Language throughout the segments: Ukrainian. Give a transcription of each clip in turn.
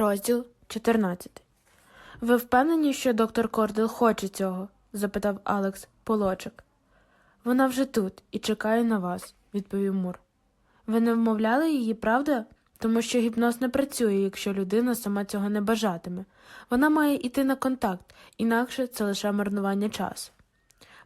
Розділ 14. Ви впевнені, що доктор Кордел хоче цього? запитав Алекс Полочек. Вона вже тут і чекає на вас, відповів Мур. Ви не вмовляли її, правда? Тому що гіпноз не працює, якщо людина сама цього не бажатиме. Вона має йти на контакт, інакше це лише марнування часу.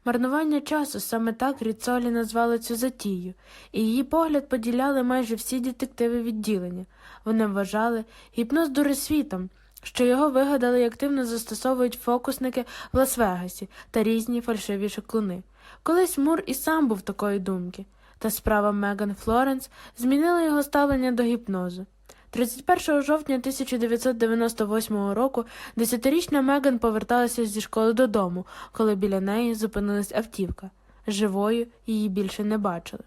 Марнування часу саме так Ріцолі назвали цю затію, і її погляд поділяли майже всі детективи відділення. Вони вважали гіпноз дуресвітом, що його вигадали і активно застосовують фокусники в Лас-Вегасі та різні фальшиві шоклуни. Колись Мур і сам був такої думки, та справа Меган Флоренс змінила його ставлення до гіпнозу. 31 жовтня 1998 року десятирічна Меган поверталася зі школи додому, коли біля неї зупинилась автівка. Живою її більше не бачили.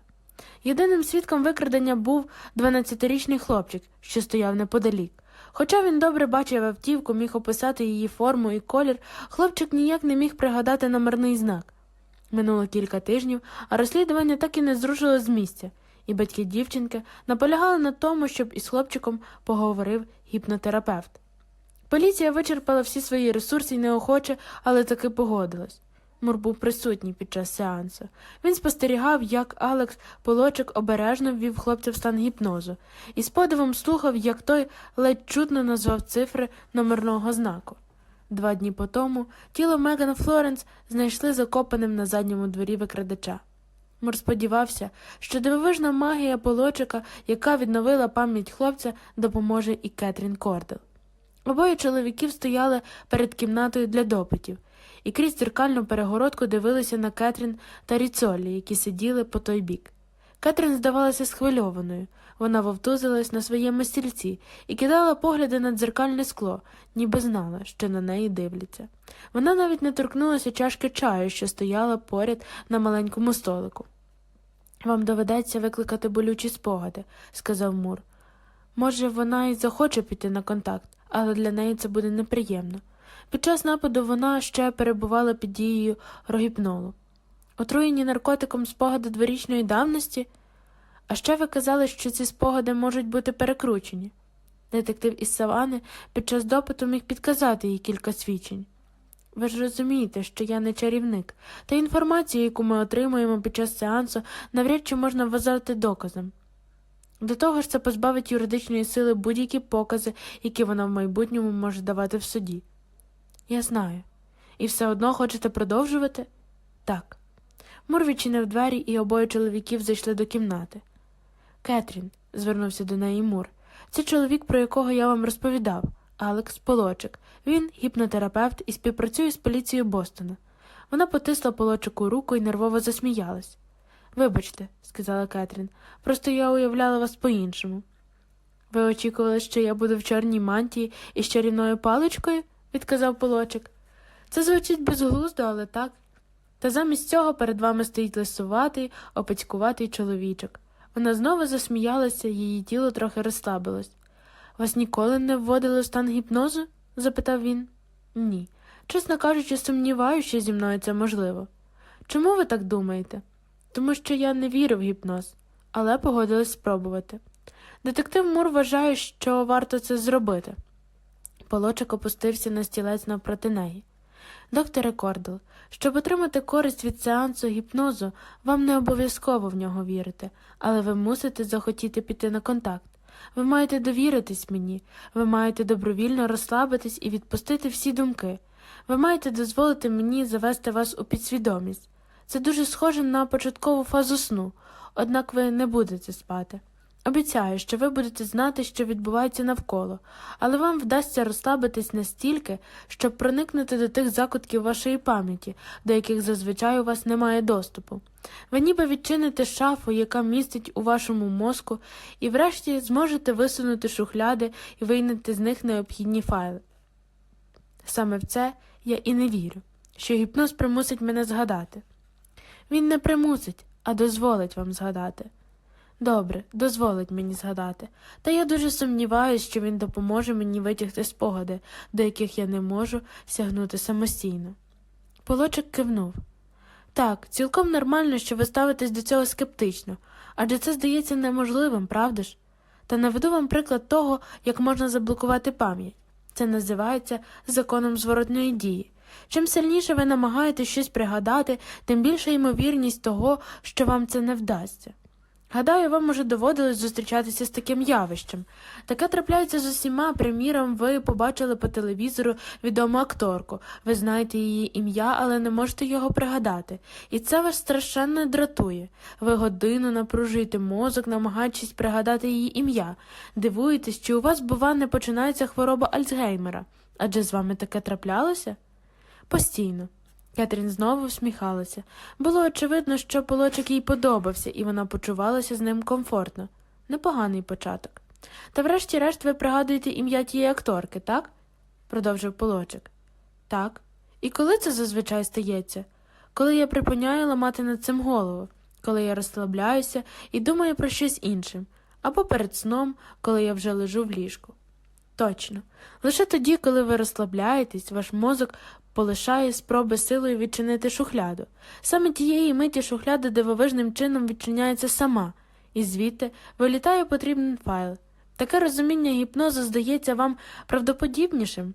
Єдиним свідком викрадення був 12-річний хлопчик, що стояв неподалік. Хоча він добре бачив автівку, міг описати її форму і колір, хлопчик ніяк не міг пригадати номерний знак. Минуло кілька тижнів, а розслідування так і не зрушило з місця, і батьки дівчинки наполягали на тому, щоб із хлопчиком поговорив гіпнотерапевт. Поліція вичерпала всі свої ресурси і неохоче, але таки погодилась. Мур був присутній під час сеансу. Він спостерігав, як Алекс Полочик обережно ввів хлопця в стан гіпнозу, і з подивом слухав, як той ледь чутно назвав цифри номерного знаку. Два дні по тому тіло Меган Флоренс знайшли закопаним на задньому дворі викрадача. Мур сподівався, що дивовижна магія Полочика, яка відновила пам'ять хлопця, допоможе і Кетрін Кордел. Обоє чоловіків стояли перед кімнатою для допитів, і крізь дзеркальну перегородку дивилися на Кетрін та Ріцолі, які сиділи по той бік. Кетрін здавалася схвильованою. Вона вовтузилась на своєму стільці і кидала погляди на дзеркальне скло, ніби знала, що на неї дивляться. Вона навіть не торкнулася чашки чаю, що стояла поряд на маленькому столику. Вам доведеться викликати болючі спогади, сказав Мур. Може, вона і захоче піти на контакт, але для неї це буде неприємно. Під час нападу вона ще перебувала під дією рогіпнолу. Отруєні наркотиком спогади дворічної давності. А ще ви казали, що ці спогади можуть бути перекручені. Детектив із Савани під час допиту міг підказати їй кілька свідчень. Ви ж розумієте, що я не чарівник, та інформацію, яку ми отримуємо під час сеансу, навряд чи можна вважати доказом. До того ж, це позбавить юридичної сили будь-які покази, які вона в майбутньому може давати в суді. Я знаю. І все одно хочете продовжувати? Так. Мур відчинив двері, і обоє чоловіків зайшли до кімнати. Кетрін, звернувся до неї Мур, це чоловік, про якого я вам розповідав, Алекс Полочик. Він гіпнотерапевт і співпрацює з поліцією Бостона. Вона потисла полочику руку і нервово засміялась. Вибачте, сказала Кетрін, просто я уявляла вас по-іншому. Ви очікували, що я буду в чорній мантії і з чарівною паличкою? відказав полочик. Це звучить безглуздо, але так. Та замість цього перед вами стоїть лисуватий, опецькуватий чоловічок. Вона знову засміялася, її тіло трохи розслабилось. Вас ніколи не вводили в стан гіпнозу? запитав він. Ні. Чесно кажучи, сумніваюся, що зі мною це можливо. Чому ви так думаєте? Тому що я не вірю в гіпноз, але погодилась спробувати. Детектив Мур вважає, що варто це зробити. Полочик опустився на стілець навпроти неї. Докторе Кордел, щоб отримати користь від сеансу гіпнозу, вам не обов'язково в нього вірити, але ви мусите захотіти піти на контакт. Ви маєте довіритись мені, ви маєте добровільно розслабитись і відпустити всі думки. Ви маєте дозволити мені завести вас у підсвідомість. Це дуже схоже на початкову фазу сну, однак ви не будете спати. Обіцяю, що ви будете знати, що відбувається навколо, але вам вдасться розслабитись настільки, щоб проникнути до тих закутків вашої пам'яті, до яких зазвичай у вас немає доступу. Ви ніби відчините шафу, яка містить у вашому мозку, і врешті зможете висунути шухляди і вийнути з них необхідні файли. Саме в це я і не вірю, що гіпноз примусить мене згадати. Він не примусить, а дозволить вам згадати. Добре, дозволить мені згадати, та я дуже сумніваюся, що він допоможе мені витягти спогади, до яких я не можу сягнути самостійно. Полочик кивнув. Так, цілком нормально, що ви ставитесь до цього скептично, адже це здається неможливим, правда ж? Та наведу вам приклад того, як можна заблокувати пам'ять. Це називається законом зворотної дії. Чим сильніше ви намагаєтесь щось пригадати, тим більша ймовірність того, що вам це не вдасться. Гадаю, вам уже доводилось зустрічатися з таким явищем. Таке трапляється з усіма, приміром, ви побачили по телевізору відому акторку, ви знаєте її ім'я, але не можете його пригадати. І це вас страшенно дратує. Ви годину напружуєте мозок, намагаючись пригадати її ім'я. Дивуєтесь, чи у вас, бува, не починається хвороба Альцгеймера. Адже з вами таке траплялося? Постійно. Кетрін знову всміхалася. Було очевидно, що полочик їй подобався, і вона почувалася з ним комфортно. Непоганий початок. Та врешті-решт ви пригадуєте ім'я тієї акторки, так? продовжив полочик. Так. І коли це зазвичай стається? Коли я припиняю ламати над цим голову, коли я розслабляюся і думаю про щось інше, або перед сном, коли я вже лежу в ліжку. Точно. Лише тоді, коли ви розслабляєтесь, ваш мозок полишає спроби силою відчинити шухляду. Саме тієї миті шухляда дивовижним чином відчиняється сама, і звідти вилітає потрібний файл. Таке розуміння гіпнозу здається вам правдоподібнішим.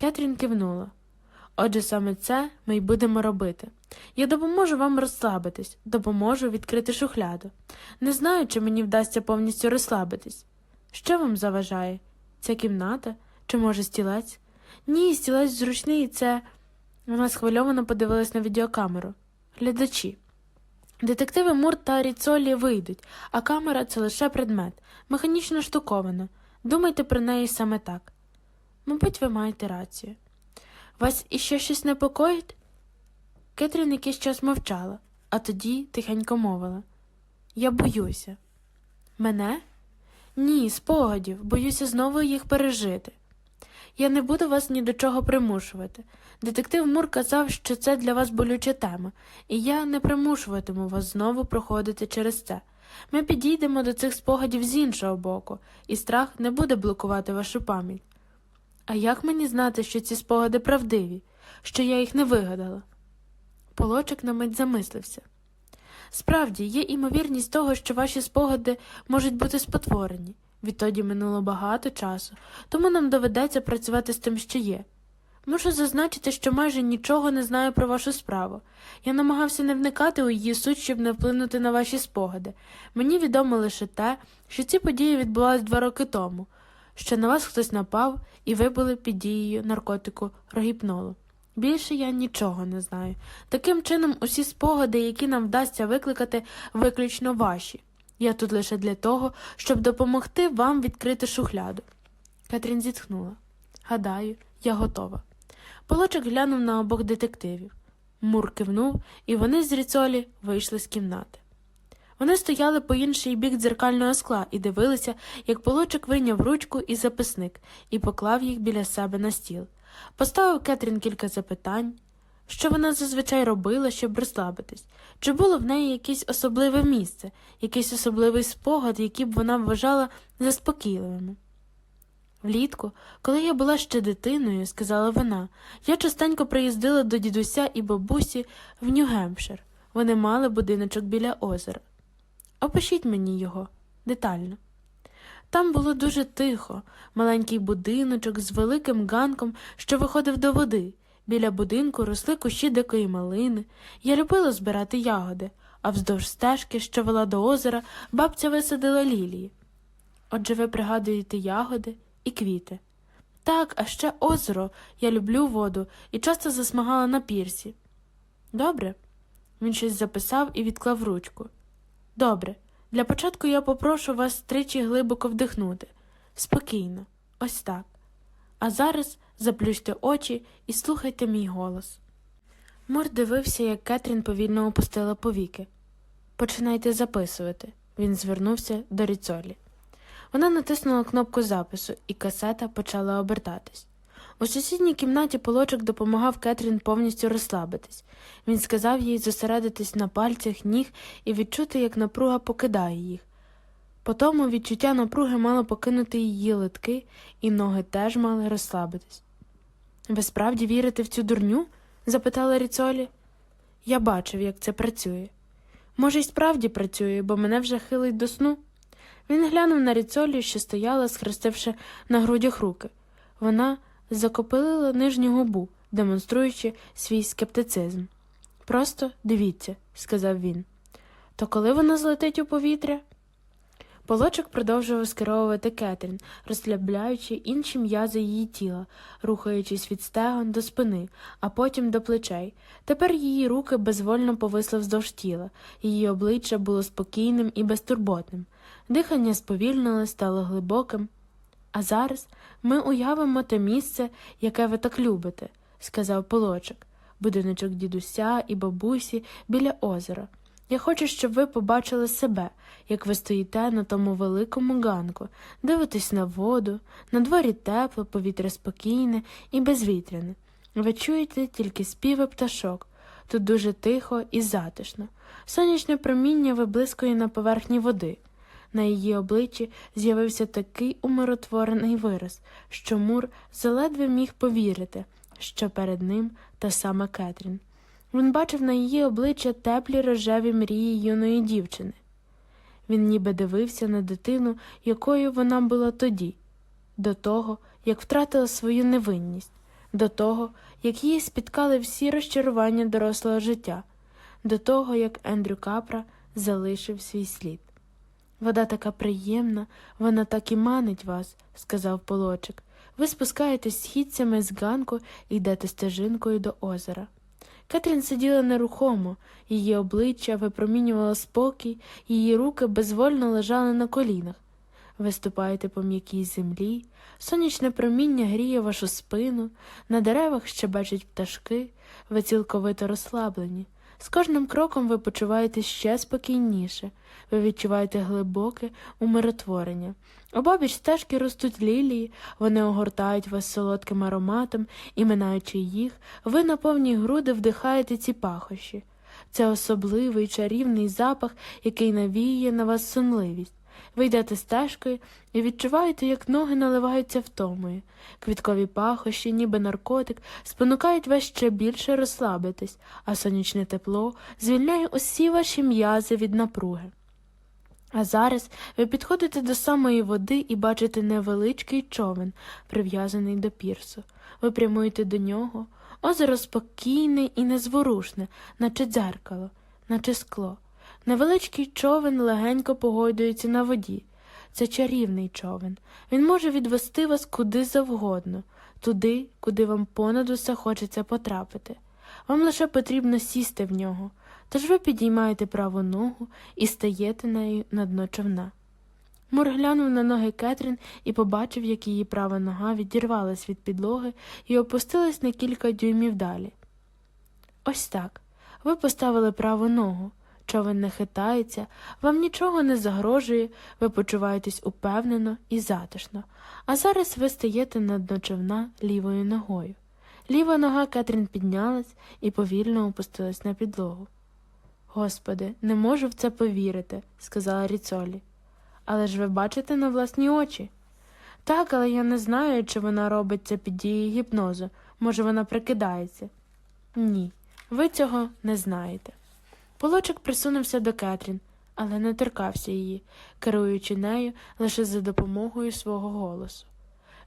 Кетрін кивнула. Отже, саме це ми й будемо робити. Я допоможу вам розслабитись, допоможу відкрити шухляду. Не знаю, чи мені вдасться повністю розслабитись. Що вам заважає? Ця кімната? Чи, може, стілець? Ні, стілець зручний, це. Вона схвильовано подивилась на відеокамеру. Глядачі. Детективи Мур та Ріцолі вийдуть, а камера це лише предмет, механічно штукована. Думайте про неї саме так. Мабуть, ви маєте рацію. Вас іще щось непокоїть? Кетрін якийсь час мовчала, а тоді тихенько мовила. Я боюся. Мене? Ні, спогадів, боюся знову їх пережити. Я не буду вас ні до чого примушувати. Детектив Мур казав, що це для вас болюча тема, і я не примушуватиму вас знову проходити через це. Ми підійдемо до цих спогадів з іншого боку, і страх не буде блокувати вашу пам'ять. А як мені знати, що ці спогади правдиві, що я їх не вигадала? Полочик на мить замислився. Справді, є імовірність того, що ваші спогади можуть бути спотворені. Відтоді минуло багато часу, тому нам доведеться працювати з тим, що є. Мушу зазначити, що майже нічого не знаю про вашу справу. Я намагався не вникати у її суть, щоб не вплинути на ваші спогади. Мені відомо лише те, що ці події відбувались два роки тому, що на вас хтось напав, і ви були під дією наркотику рогіпнолу. Більше я нічого не знаю. Таким чином, усі спогади, які нам вдасться викликати, виключно ваші. Я тут лише для того, щоб допомогти вам відкрити шухляду. Катрін зітхнула. Гадаю, я готова. Полочок глянув на обох детективів. Мур кивнув, і вони з Ріцолі вийшли з кімнати. Вони стояли по інший бік дзеркального скла і дивилися, як полочок вийняв ручку і записник і поклав їх біля себе на стіл. Поставив Кетрін кілька запитань, що вона зазвичай робила, щоб розслабитись, чи було в неї якесь особливе місце, якийсь особливий спогад, який б вона вважала заспокійливими. Влітку, коли я була ще дитиною, сказала вона, я частенько приїздила до дідуся і бабусі в Нью-Гемпшир. Вони мали будиночок біля озера. Опишіть мені його детально. Там було дуже тихо, маленький будиночок з великим ганком, що виходив до води. Біля будинку росли кущі дикої малини. Я любила збирати ягоди, а вздовж стежки, що вела до озера, бабця висадила лілії. Отже, ви пригадуєте ягоди і квіти. Так, а ще озеро. Я люблю воду і часто засмагала на пірсі. Добре. Він щось записав і відклав ручку. Добре. Для початку я попрошу вас тричі глибоко вдихнути. Спокійно, ось так. А зараз заплющте очі і слухайте мій голос. Мур дивився, як Кетрін повільно опустила повіки. Починайте записувати. Він звернувся до Ріцолі. Вона натиснула кнопку запису, і касета почала обертатись. У сусідній кімнаті полочок допомагав Кетрін повністю розслабитись. Він сказав їй зосередитись на пальцях ніг і відчути, як напруга покидає їх. Потому відчуття напруги мало покинути її литки, і ноги теж мали розслабитись. Ви справді вірите в цю дурню? запитала Ріцолі. Я бачив, як це працює. Може, й справді працює, бо мене вже хилить до сну. Він глянув на Ріцолі, що стояла, схрестивши на грудях руки. Вона закопилила нижню губу, демонструючи свій скептицизм. Просто дивіться, сказав він. То коли вона злетить у повітря? Полочок продовжував скеровувати Кетрін, розслабляючи інші м'язи її тіла, рухаючись від стегон до спини, а потім до плечей. Тепер її руки безвольно повисли вздовж тіла, її обличчя було спокійним і безтурботним. Дихання сповільнилось, стало глибоким. А зараз ми уявимо те місце, яке ви так любите, сказав Полочок, будиночок дідуся і бабусі біля озера. Я хочу, щоб ви побачили себе, як ви стоїте на тому великому ганку, дивитесь на воду, на дворі тепло, повітря спокійне і безвітряне. Ви чуєте тільки співи пташок. Тут дуже тихо і затишно. Сонячне проміння виблискує на поверхні води. На її обличчі з'явився такий умиротворений вираз, що Мур заледве міг повірити, що перед ним та сама Кетрін. Він бачив на її обличчя теплі рожеві мрії юної дівчини. Він ніби дивився на дитину, якою вона була тоді, до того, як втратила свою невинність, до того, як її спіткали всі розчарування дорослого життя, до того, як Ендрю Капра залишив свій слід. Вода така приємна, вона так і манить вас, сказав полочик. Ви спускаєтесь східцями з ганку і йдете стежинкою до озера. Кетрін сиділа нерухомо, її обличчя випромінювало спокій, її руки безвольно лежали на колінах. Ви ступаєте по м'якій землі, сонячне проміння гріє вашу спину, на деревах ще бачать пташки, ви цілковито розслаблені. З кожним кроком ви почуваєте ще спокійніше, ви відчуваєте глибоке умиротворення. Обабіч стежки ростуть лілії, вони огортають вас солодким ароматом, і, минаючи їх, ви на повні груди вдихаєте ці пахощі. Це особливий чарівний запах, який навіює на вас сонливість. Ви йдете стежкою і відчуваєте, як ноги наливаються втомою. Квіткові пахощі, ніби наркотик, спонукають вас ще більше розслабитись, а сонячне тепло звільняє усі ваші м'язи від напруги. А зараз ви підходите до самої води і бачите невеличкий човен, прив'язаний до пірсу. Ви прямуєте до нього. Озеро спокійне і незворушне, наче дзеркало, наче скло. Невеличкий човен легенько погойдується на воді. Це чарівний човен. Він може відвести вас куди завгодно, туди, куди вам понад усе хочеться потрапити. Вам лише потрібно сісти в нього, тож ви підіймаєте праву ногу і стаєте нею на дно човна. Мур глянув на ноги Кетрін і побачив, як її права нога відірвалась від підлоги і опустилась на кілька дюймів далі. Ось так. Ви поставили праву ногу. Човен не хитається, вам нічого не загрожує, ви почуваєтесь упевнено і затишно, а зараз ви стаєте на дно човна лівою ногою. Ліва нога Кетрін піднялась і повільно опустилась на підлогу. Господи, не можу в це повірити, сказала Ріцолі. Але ж ви бачите на власні очі. Так, але я не знаю, чи вона робить це під дією гіпнозу. Може, вона прикидається. Ні, ви цього не знаєте. Полочок присунувся до Кетрін, але не торкався її, керуючи нею лише за допомогою свого голосу.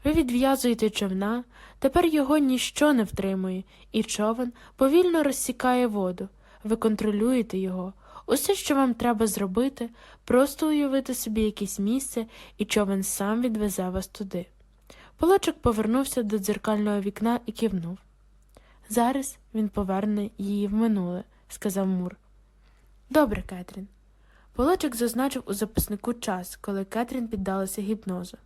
Ви відв'язуєте човна, тепер його ніщо не втримує, і човен повільно розсікає воду. Ви контролюєте його. Усе, що вам треба зробити, просто уявити собі якесь місце, і човен сам відвезе вас туди. Полочок повернувся до дзеркального вікна і кивнув. Зараз він поверне її в минуле, сказав Мур. Добре, Кетрін. Полочок зазначив у записнику час, коли Кетрін піддалася гіпнозу.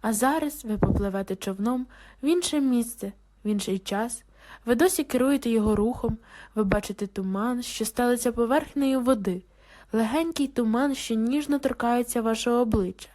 А зараз ви попливете човном в інше місце, в інший час. Ви досі керуєте його рухом, ви бачите туман, що стелиться поверхнею води, легенький туман, що ніжно торкається вашого обличчя.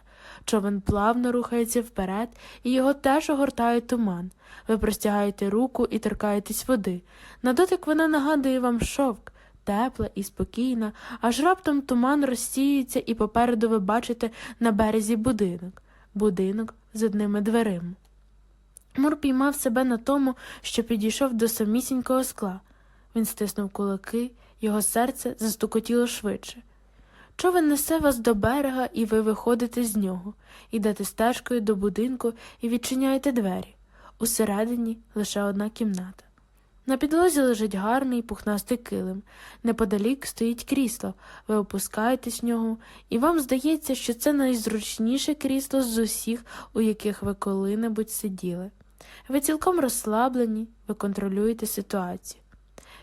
Човен плавно рухається вперед, і його теж огортає туман. Ви простягаєте руку і торкаєтесь води. На дотик вона нагадує вам шовк, тепла і спокійна, аж раптом туман розсіюється, і попереду ви бачите на березі будинок, будинок з одними дверима. Мур піймав себе на тому, що підійшов до самісінького скла. Він стиснув кулаки, його серце застукотіло швидше. Човен несе вас до берега, і ви виходите з нього, ідете стежкою до будинку і відчиняєте двері. Усередині лише одна кімната. На підлозі лежить гарний пухнастий килим. Неподалік стоїть крісло. Ви опускаєтесь в нього, і вам здається, що це найзручніше крісло з усіх, у яких ви коли-небудь сиділи. Ви цілком розслаблені, ви контролюєте ситуацію.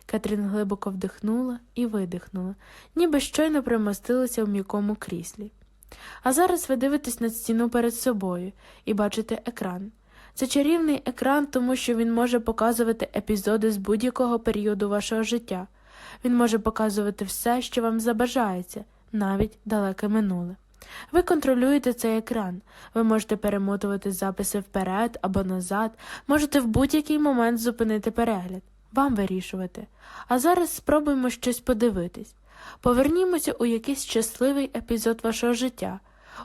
Кетрін глибоко вдихнула і видихнула, ніби щойно примостилася в м'якому кріслі. А зараз ви дивитесь на стіну перед собою і бачите екран. Це чарівний екран, тому що він може показувати епізоди з будь-якого періоду вашого життя. Він може показувати все, що вам забажається, навіть далеке минуле. Ви контролюєте цей екран, ви можете перемотувати записи вперед або назад, можете в будь-який момент зупинити перегляд. Вам вирішувати. А зараз спробуємо щось подивитись. Повернімося у якийсь щасливий епізод вашого життя,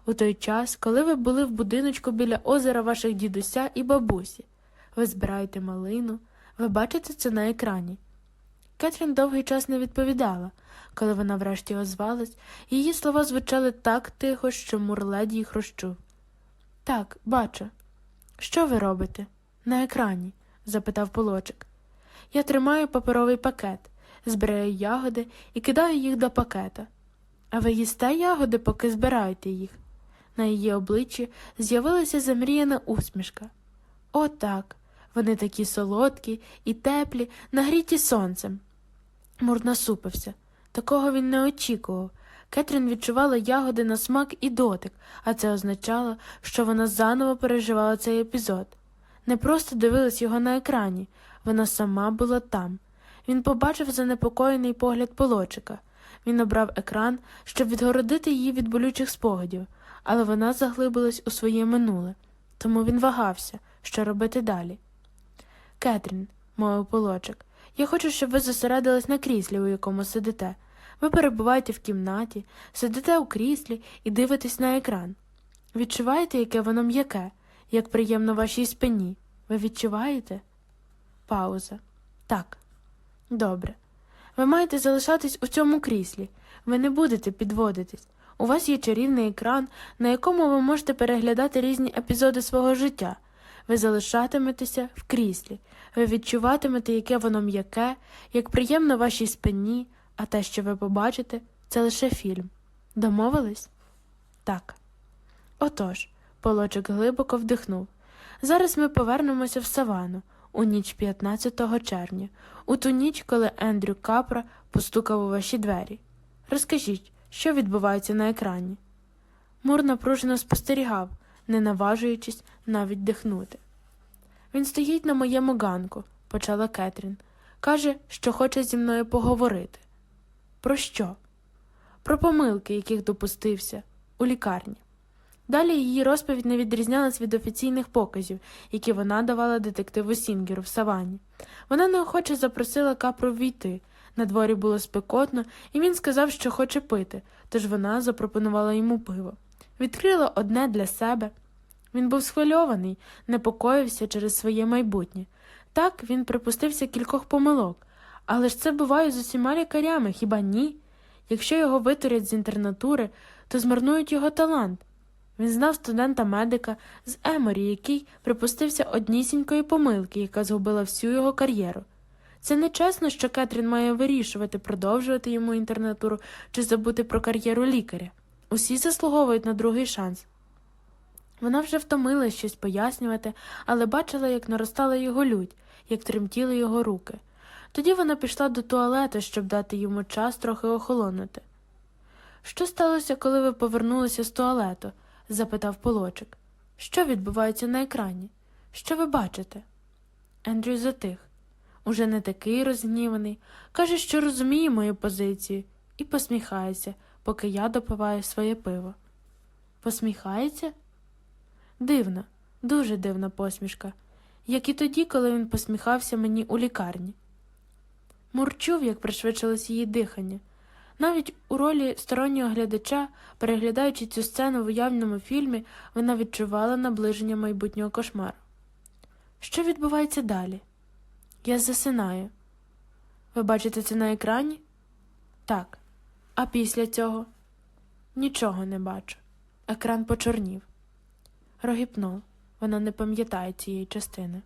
у той час, коли ви були в будиночку біля озера ваших дідуся і бабусі. Ви збираєте малину, ви бачите це на екрані. Кетрін довгий час не відповідала. Коли вона врешті озвалась, її слова звучали так тихо, що мурледі їх розчув. Так, бачу. Що ви робите? На екрані? запитав полочик. Я тримаю паперовий пакет, збираю ягоди і кидаю їх до пакета. А ви їсте ягоди, поки збираєте їх. На її обличчі з'явилася замріяна усмішка. О, так, вони такі солодкі і теплі, нагріті сонцем. Мур насупився. Такого він не очікував. Кетрін відчувала ягоди на смак і дотик, а це означало, що вона заново переживала цей епізод. Не просто дивилась його на екрані, вона сама була там. Він побачив занепокоєний погляд полочика. Він обрав екран, щоб відгородити її від болючих спогадів, але вона заглибилась у своє минуле, тому він вагався, що робити далі. Кетрін, мовив полочик, я хочу, щоб ви зосередились на кріслі, у якому сидите. Ви перебуваєте в кімнаті, сидите у кріслі і дивитесь на екран. Відчуваєте, яке воно м'яке, як приємно вашій спині? Ви відчуваєте? Пауза. Так. Добре. Ви маєте залишатись у цьому кріслі. Ви не будете підводитись. У вас є чарівний екран, на якому ви можете переглядати різні епізоди свого життя. Ви залишатиметеся в кріслі, ви відчуватимете, яке воно м'яке, як приємно вашій спині, а те, що ви побачите, це лише фільм. Домовились? Так. Отож, полочок глибоко вдихнув. Зараз ми повернемося в савану у ніч 15 червня, у ту ніч, коли Ендрю Капра постукав у ваші двері. Розкажіть, що відбувається на екрані. Мур напружено спостерігав, не наважуючись навіть дихнути. Він стоїть на моєму ганку, почала Кетрін. Каже, що хоче зі мною поговорити. Про що? Про помилки, яких допустився, у лікарні. Далі її розповідь не відрізнялась від офіційних показів, які вона давала детективу Сінгеру в савані. Вона неохоче запросила капру війти. На дворі було спекотно, і він сказав, що хоче пити, тож вона запропонувала йому пиво. Відкрила одне для себе. Він був схвильований, непокоївся через своє майбутнє. Так він припустився кількох помилок. Але ж це буває з усіма лікарями, хіба ні? Якщо його витурять з інтернатури, то змарнують його талант. Він знав студента медика з Еморі, який припустився однісінької помилки, яка згубила всю його кар'єру. Це нечесно, що Кетрін має вирішувати, продовжувати йому інтернатуру чи забути про кар'єру лікаря. Усі заслуговують на другий шанс. Вона вже втомила щось пояснювати, але бачила, як наростала його лють, як тремтіли його руки. Тоді вона пішла до туалету, щоб дати йому час трохи охолонути. Що сталося, коли ви повернулися з туалету? запитав полочик. Що відбувається на екрані? Що ви бачите? Ендрю затих. Уже не такий розгніваний, каже, що розуміє мою позицію, і посміхається, поки я допиваю своє пиво. Посміхається? Дивна, дуже дивна посмішка, як і тоді, коли він посміхався мені у лікарні. Мур чув, як пришвидшилось її дихання. Навіть у ролі стороннього глядача, переглядаючи цю сцену в уявному фільмі, вона відчувала наближення майбутнього кошмару. Що відбувається далі? Я засинаю. Ви бачите це на екрані? Так. А після цього? Нічого не бачу. Екран почорнів. Рогіпнол. Вона не пам'ятає цієї частини.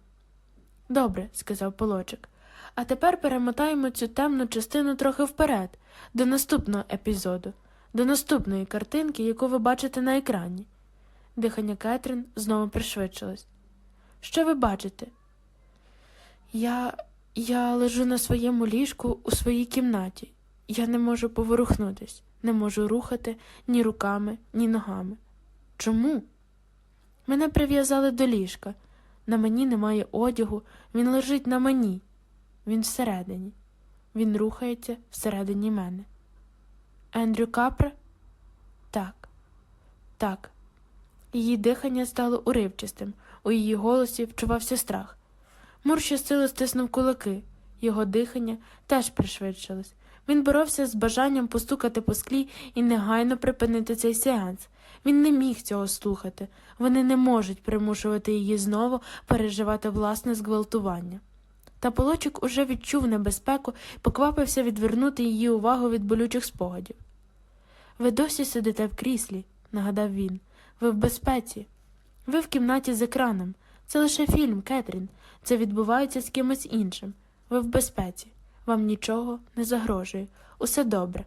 Добре, сказав Полочик. А тепер перемотаємо цю темну частину трохи вперед, до наступного епізоду, до наступної картинки, яку ви бачите на екрані. Дихання Кетрін знову пришвидшилось. Що ви бачите? Я. я лежу на своєму ліжку у своїй кімнаті. Я не можу поворухнутись, не можу рухати ні руками, ні ногами. Чому? Мене прив'язали до ліжка. На мені немає одягу, він лежить на мені. Він всередині. Він рухається всередині мене. Ендрю Капра? Так, так. Її дихання стало уривчастим, у її голосі вчувався страх. Мур щосили стиснув кулаки, його дихання теж пришвидшилось. Він боровся з бажанням постукати по склі і негайно припинити цей сеанс. Він не міг цього слухати. Вони не можуть примушувати її знову переживати власне зґвалтування. Та полочик уже відчув небезпеку і поквапився відвернути її увагу від болючих спогадів. Ви досі сидите в кріслі, нагадав він. Ви в безпеці. Ви в кімнаті з екраном. Це лише фільм, Кетрін. Це відбувається з кимось іншим. Ви в безпеці. Вам нічого не загрожує. Усе добре.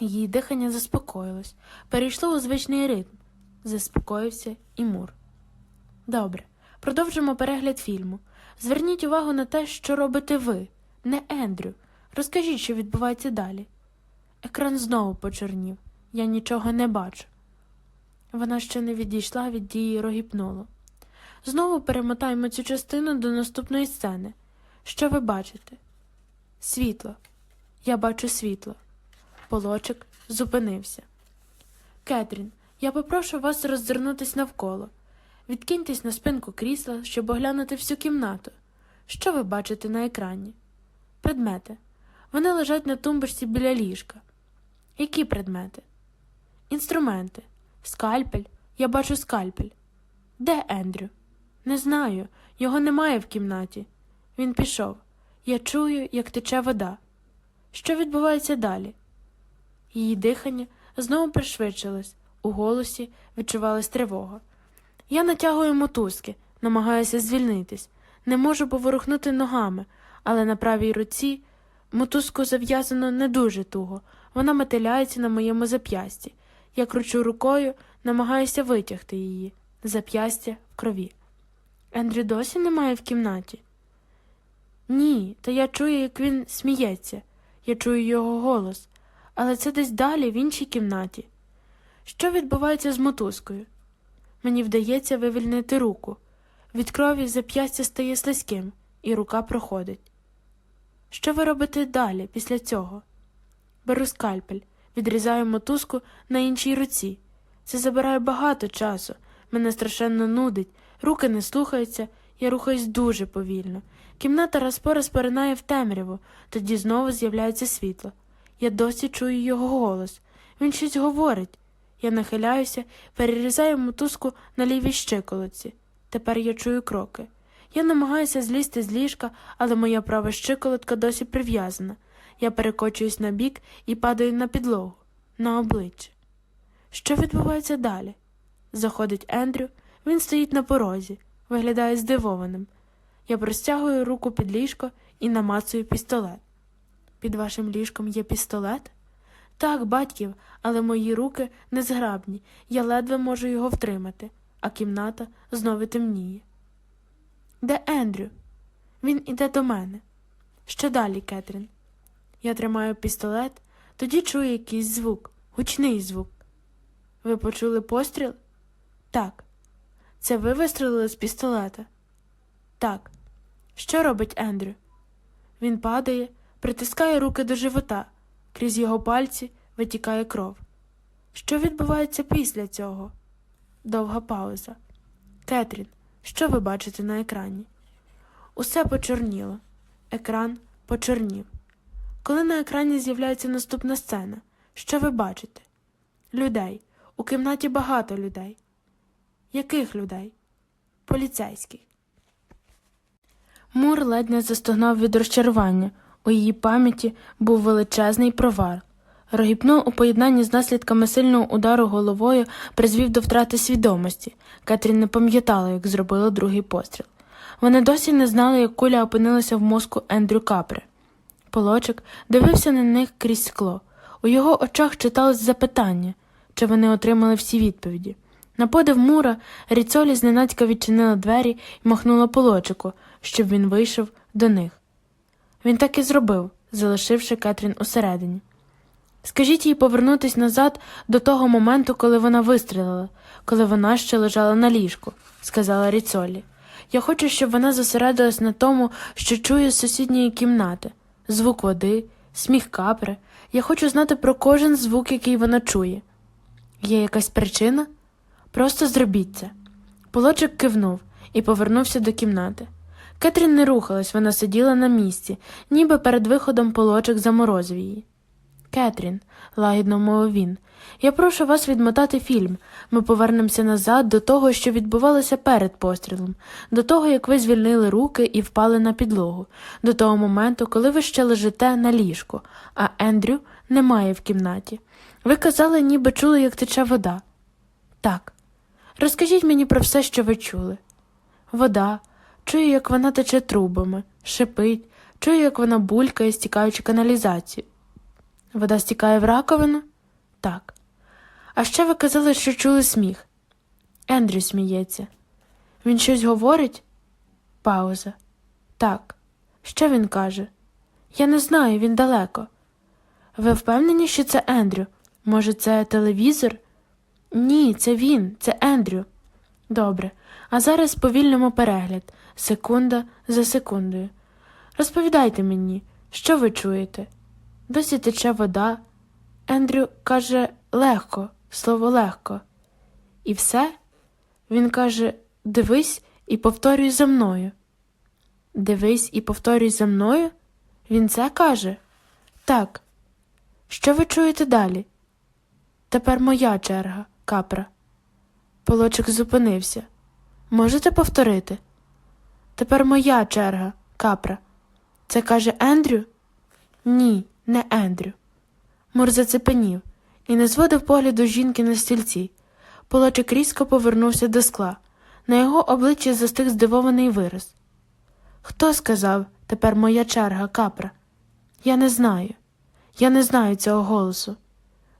Її дихання заспокоїлось, перейшло у звичний ритм. Заспокоївся і Мур. Добре, продовжимо перегляд фільму. Зверніть увагу на те, що робите ви, не Ендрю. Розкажіть, що відбувається далі. Екран знову почорнів. Я нічого не бачу. Вона ще не відійшла від дії рогіпнолу. Знову перемотаємо цю частину до наступної сцени. Що ви бачите? Світло. Я бачу світло. Полочик зупинився. Кетрін, я попрошу вас роззирнутись навколо. Відкиньтесь на спинку крісла, щоб оглянути всю кімнату. Що ви бачите на екрані? Предмети. Вони лежать на тумбочці біля ліжка. Які предмети? Інструменти. Скальпель. Я бачу скальпель. Де Ендрю? Не знаю. Його немає в кімнаті. Він пішов. Я чую, як тече вода. Що відбувається далі? Її дихання знову пришвидшилось, у голосі відчувалась тривога. Я натягую мотузки, намагаюся звільнитись, не можу поворухнути ногами, але на правій руці мотузку зав'язано не дуже туго, вона метиляється на моєму зап'ясті. Я кручу рукою, намагаюся витягти її, зап'ястя в крові. Ендрю досі немає в кімнаті? Ні, та я чую, як він сміється, я чую його голос, але це десь далі, в іншій кімнаті. Що відбувається з мотузкою? Мені вдається вивільнити руку. Від крові зап'ястя стає слизьким, і рука проходить. Що ви робите далі, після цього? Беру скальпель, відрізаю мотузку на іншій руці. Це забирає багато часу, мене страшенно нудить, руки не слухаються, я рухаюсь дуже повільно. Кімната раз по раз поринає в темряву, тоді знову з'являється світло. Я досі чую його голос. Він щось говорить. Я нахиляюся, перерізаю мотузку на лівій щиколотці. Тепер я чую кроки. Я намагаюся злізти з ліжка, але моя права щиколотка досі прив'язана. Я перекочуюсь на бік і падаю на підлогу, на обличчя. Що відбувається далі? Заходить Ендрю, він стоїть на порозі, виглядає здивованим. Я простягую руку під ліжко і намацую пістолет. Під вашим ліжком є пістолет? Так, батьків, але мої руки незграбні, я ледве можу його втримати, а кімната знову темніє. Де Ендрю? Він іде до мене. Що далі, Кетрін? Я тримаю пістолет, тоді чую якийсь звук, гучний звук. Ви почули постріл? Так. Це ви вистрелили з пістолета? Так. Що робить Ендрю? Він падає, притискає руки до живота, крізь його пальці витікає кров. Що відбувається після цього? Довга пауза. Кетрін, що ви бачите на екрані? Усе почорніло. Екран почорнів. Коли на екрані з'являється наступна сцена, що ви бачите? Людей. У кімнаті багато людей. Яких людей? Поліцейських. Мур ледь не застогнав від розчарування. У її пам'яті був величезний провар. Рогіпно у поєднанні з наслідками сильного удару головою призвів до втрати свідомості. Кетрін не пам'ятала, як зробила другий постріл. Вони досі не знали, як куля опинилася в мозку Ендрю Капри. Полочик дивився на них крізь скло. У його очах читалось запитання, чи вони отримали всі відповіді. На подив Мура Ріцолі зненацька відчинила двері і махнула полочику, щоб він вийшов до них. Він так і зробив, залишивши Кетрін усередині. Скажіть їй повернутись назад до того моменту, коли вона вистрілила, коли вона ще лежала на ліжку, сказала Ріцолі. Я хочу, щоб вона зосередилась на тому, що чує з сусідньої кімнати, звук води, сміх капри. Я хочу знати про кожен звук, який вона чує. Є якась причина? Просто зробіть це. Полочик кивнув і повернувся до кімнати. Кетрін не рухалась, вона сиділа на місці, ніби перед виходом полочик заморозив її. Кетрін, лагідно мовив він, я прошу вас відмотати фільм. Ми повернемося назад до того, що відбувалося перед пострілом, до того, як ви звільнили руки і впали на підлогу, до того моменту, коли ви ще лежите на ліжку, а Ендрю немає в кімнаті. Ви казали, ніби чули, як тече вода. Так. Розкажіть мені про все, що ви чули. Вода. Чую, як вона тече трубами, шипить, чую, як вона булькає, стікаючи каналізацію. Вода стікає в раковину? Так. А ще ви казали, що чули сміх. Ендрю сміється. Він щось говорить? Пауза. Так. Що він каже? Я не знаю, він далеко. Ви впевнені, що це Ендрю? Може, це телевізор? Ні, це він, це Ендрю. Добре. А зараз повільнимо перегляд, секунда за секундою. Розповідайте мені, що ви чуєте? Досі тече вода. Ендрю каже легко, слово легко. І все? Він каже дивись і повторюй за мною. Дивись і повторюй за мною? Він це каже? Так. Що ви чуєте далі? Тепер моя черга, капра. Полочик зупинився. Можете повторити? Тепер моя черга, капра. Це каже Ендрю? Ні, не Ендрю. Мур зацепенів і не зводив погляду жінки на стільці. Полочик різко повернувся до скла. На його обличчі застиг здивований вираз. Хто сказав тепер моя черга, капра? Я не знаю. Я не знаю цього голосу.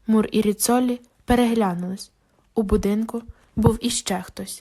Мур і Ріцолі переглянулись. У будинку був іще хтось.